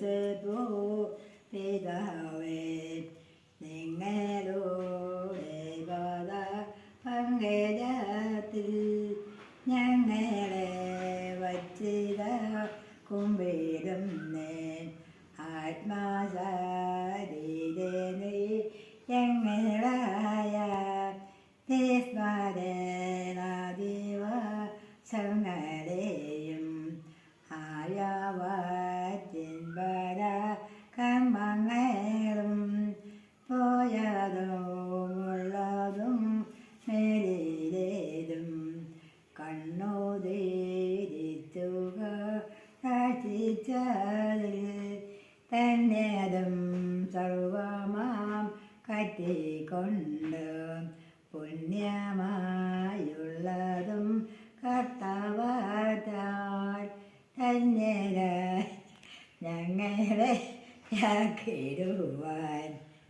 sư tu thi đà về tình nghe lu về bờ đa phân nghe đa ti nhang nghe lệ vật chi đa cũng bị đâm nền hạt ma ra đi đề ni chẳng nghe ra ya കണ്ണോദേരിത്തുക കാറ്റിച്ചാലിൽ തന്നെയതും സർവമാം കറ്റിക്കൊണ്ട് പുണ്യമായുള്ളതും കർത്തവതാൽ തന്നെ ഞങ്ങളെ ചാക്കിടുവാൻ